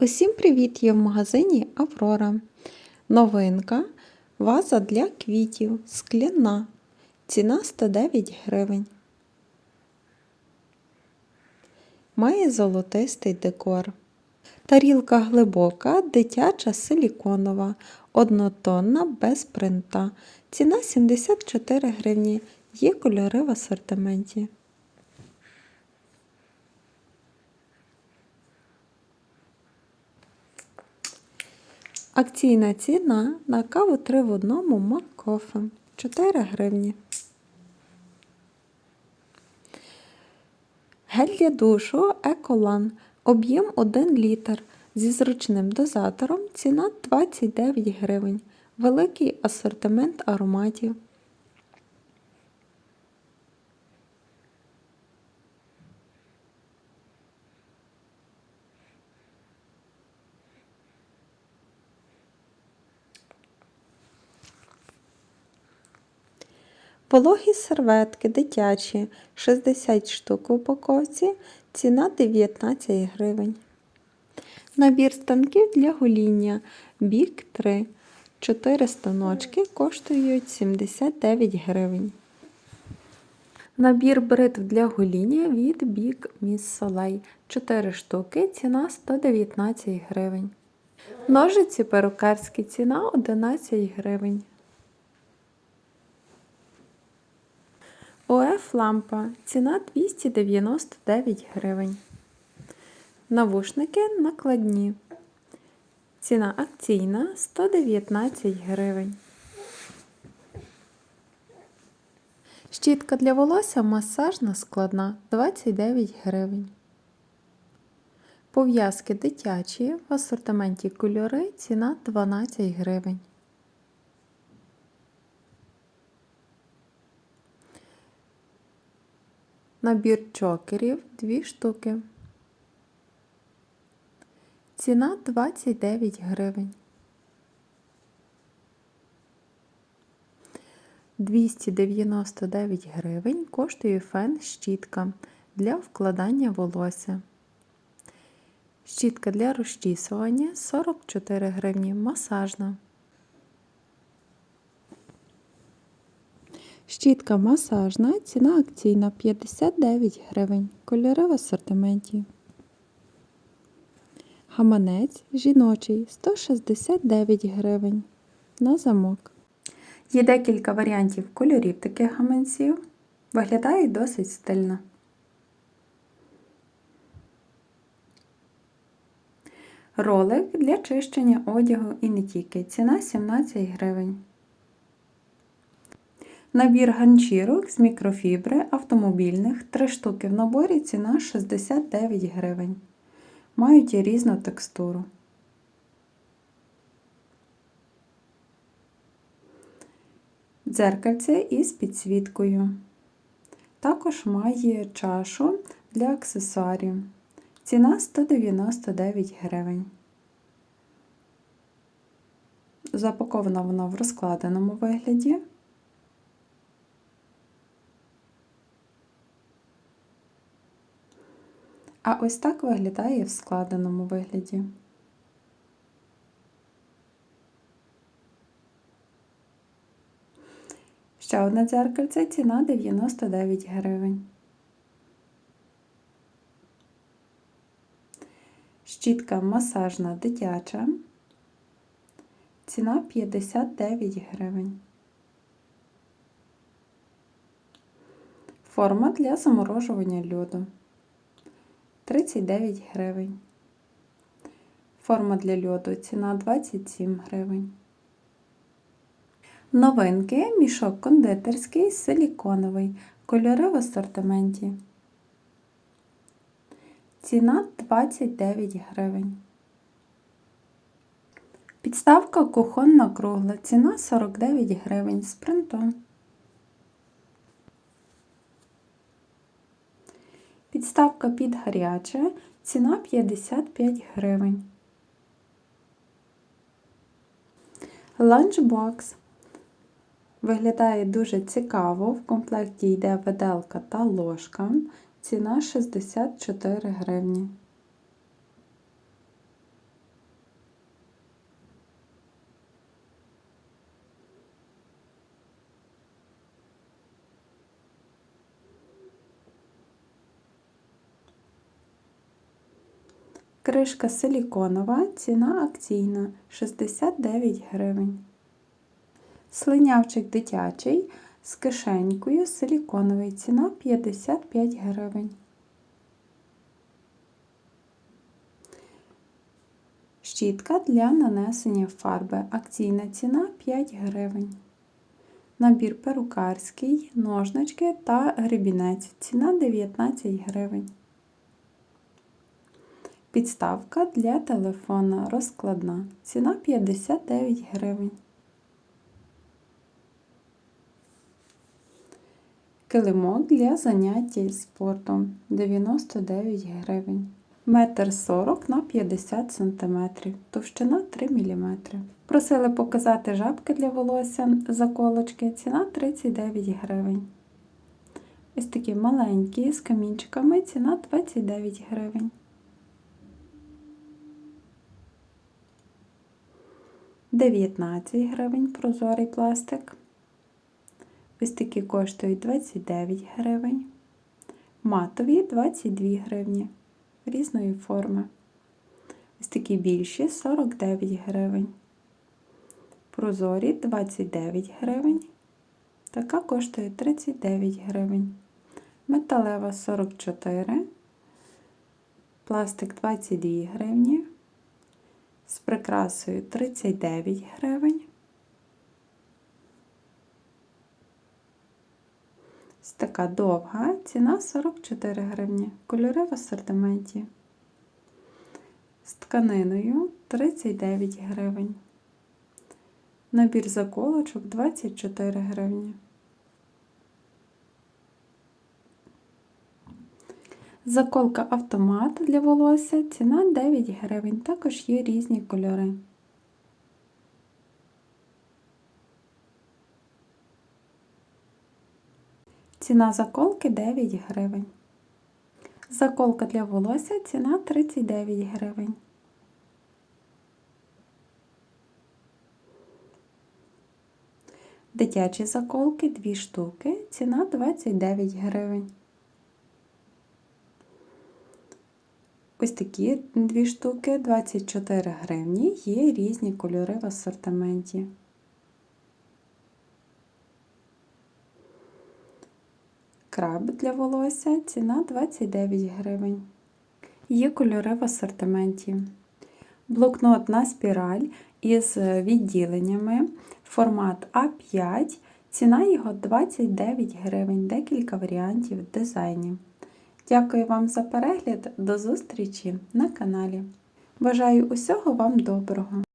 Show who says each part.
Speaker 1: Усім привіт! Є в магазині Аврора. Новинка ваза для квітів скляна. Ціна 109 гривень. Має золотистий декор. Тарілка глибока, дитяча силіконова, однотонна без принта. Ціна 74 гривні. Є кольори в асортименті. Акційна ціна на каву 3 в одному Маккофе 4 гривні. Гель для душу Еколан. Об'єм 1 літр. Зі зручним дозатором ціна 29 гривень. Великий асортимент ароматів. Вологі серветки дитячі 60 штук в упаковці, ціна 19 гривень. Набір станків для гоління Бік 3. 4 станочки коштують 79 гривень. Набір бритв для гоління від Big Miss Soleil 4 штуки, ціна 119 гривень. Ножиці перукарські ціна 11 гривень. ОФ лампа ціна 299 гривень. Навушники накладні. Ціна акційна 119 гривень. Щітка для волосся масажна складна 29 гривень. Пов'язки дитячі в асортименті кольори ціна 12 гривень. Набір чокерів 2 штуки. Ціна 29 гривень. 299 гривень коштує фен щітка для вкладання волосся. Щітка для розчісування 44 гривні масажна. Щітка масажна, ціна акційна 59 гривень. Кольори в асортименті. Гаманець жіночий 169 гривень. На замок. Є декілька варіантів кольорів таких гаманців. Виглядають досить стильно. Ролик для чищення одягу і не тільки. Ціна 17 гривень. Набір ганчірок з мікрофібри автомобільних 3 штуки в наборі ціна 69 гривень. Мають і різну текстуру. Дзеркальце із підсвіткою. Також має чашу для аксесуарів. Ціна 199 гривень. Запакована вона в розкладеному вигляді. А ось так виглядає в складеному вигляді. Ще одне дзеркальце ціна 99 гривень. Щітка масажна дитяча. Ціна 59 гривень. Форма для заморожування льоду 39 гривень. Форма для льоду ціна 27 гривень. Новинки мішок кондитерський силіконовий. Кольори в асортименті. Ціна 29 гривень. Підставка кухонна кругла. Ціна 49 гривень з принтом. Підставка під гаряче. Ціна 55 гривень. Ланчбокс. Виглядає дуже цікаво. В комплекті йде веделка та ложка. Ціна 64 гривні. Кришка силіконова, ціна акційна 69 гривень. Слинявчик дитячий з кишенькою силіконовий, ціна 55 гривень. Щітка для нанесення фарби. Акційна ціна 5 гривень. Набір перукарський, ножнички та гребінець. Ціна 19 гривень. Підставка для телефона розкладна. Ціна 59 гривень. Килимок для заняття спортом 99 гривень. Метр 40 на 50 см, товщина 3 мм. Просили показати жабки для волосся заколочки, ціна 39 гривень. Ось такі маленькі з камінчиками, ціна 29 гривень. Дев'ятнадцять гривень прозорий пластик. Ось такі коштують 29 гривень. Матові 22 гривні різної форми. Ось такі більші 49 гривень. Прозорі 29 гривень. Така коштує 39 гривень. Металева 44. Пластик 22 гривні. З прикрасою 39 гривень. Ось така довга, ціна 44 гривні. Кольори в асортименті. З тканиною 39 гривень. Набір заколочок 24 гривні. Заколка автомат для волосся, ціна 9 гривень. Також є різні кольори. Ціна заколки 9 гривень. Заколка для волосся ціна 39 гривень. Дитячі заколки 2 штуки, ціна 29 гривень. Ось такі 2 штуки 24 гривні, є різні кольори в асортименті. Краб для волосся ціна 29 гривень. Є кольори в асортименті. Блокнот на спіраль із відділеннями. Формат А5. Ціна його 29 гривень, декілька варіантів дизайнів. Дякую вам за перегляд. До зустрічі на каналі. Бажаю усього вам доброго!